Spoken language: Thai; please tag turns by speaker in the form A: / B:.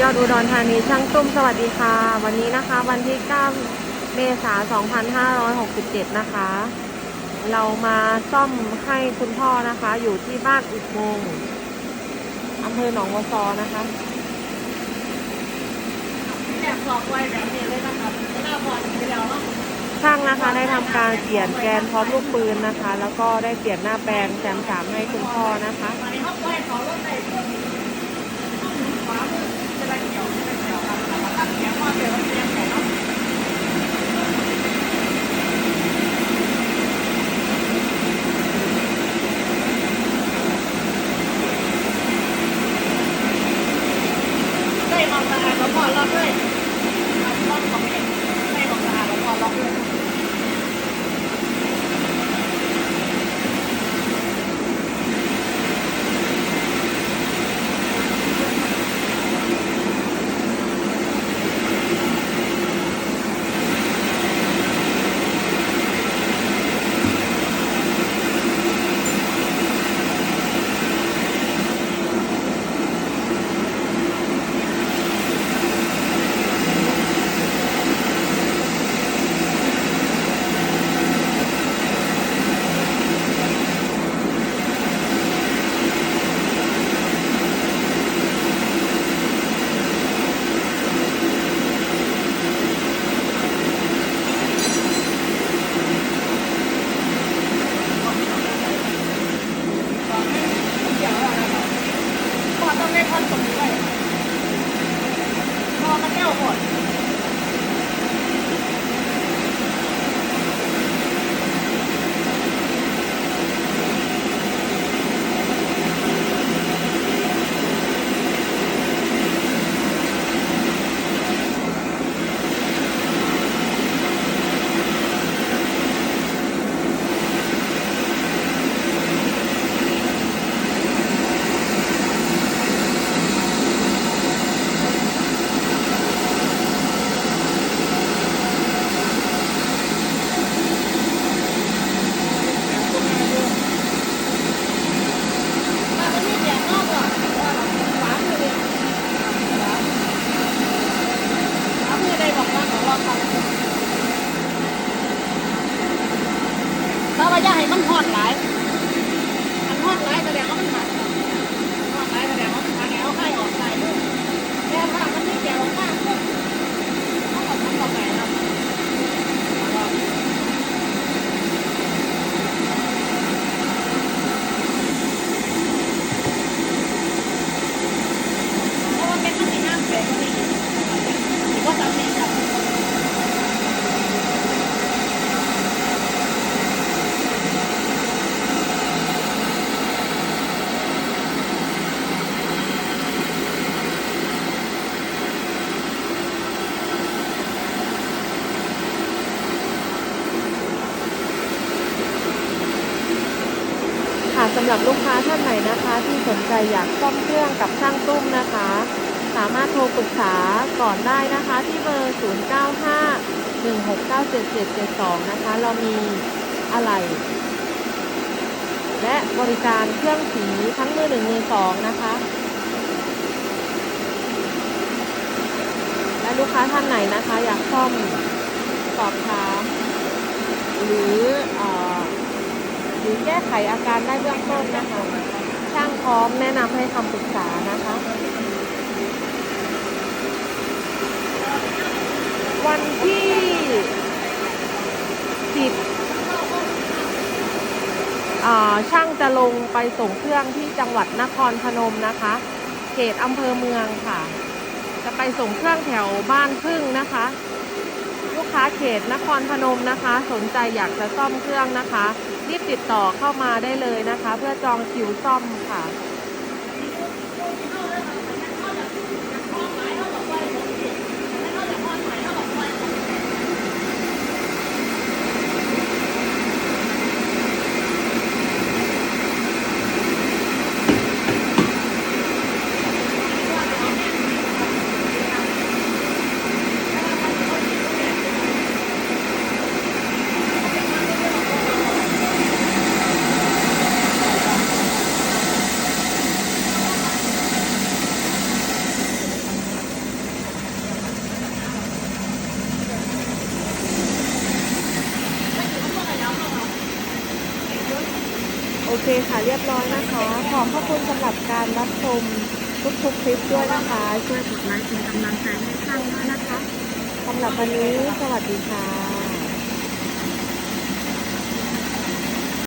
A: ยอดอุดรธานีช่างตุ้มสวัสดีค่ะ วันนี้นะคะ วันที่ 9 เมษายน 2567 นะคะ เรามาซ่อมให้คุณพ่อนะคะ อยู่ที่บ้านอุโมงอำเภอหนองวัวซอนะคะ
B: อยากบอกไว้แบบนี้เลยนะครับหน้าบอลไปแล้วเนาะ
A: ช่างนะคะได้ทำการเปลี่ยนแกนพร้อมลูกปืนนะคะ แล้วก็ได้เปลี่ยนหน้าแปลงแซมสามให้คุณพ่อนะคะำ
B: หรับ
A: ลูกค้าท่านไหนนะคะ ที่สนใจอยากซ่อมเครื่องกับช่างตุ้มนะคะ สามารถโทรปรึกษาก่อนได้นะคะที่เบอร์ 095 1697772 นะคะ เรามีอะไหล่และบริการเครื่องสีทั้งมือหนึ่งมือสองนะคะ และลูกค้าท่านไหนนะคะ อยากซ่อมสอบถามหรือเออหรือ แก้ไขอาการได้เบื้องต้นนะคะ ช่างพร้อมแนะนำให้คำปรึกษานะคะ วันที่สิบช่างจะลงไปส่งเครื่องที่จังหวัดนครพนมนะคะ เขตอำเภอเมืองค่ะ จะไปส่งเครื่องแถวบ้านพึ่งนะคะ ค้าเขตนครพนมนะคะ สนใจอยากจะซ่อมเครื่องนะคะ รีบติดต่อเข้ามาได้เลยนะคะ เพื่อจองคิวซ่อมค่ะ โอเคค่ะเรียบร้อยนะคะ ขอบพระคุณสำหรับการรับชมทุกๆคลิปด้วยนะคะช่วยกดไลค์เป็นกำลังใจให้ช่างด้วยนะคะสำหรับวันนี้สวัสดีค่ะ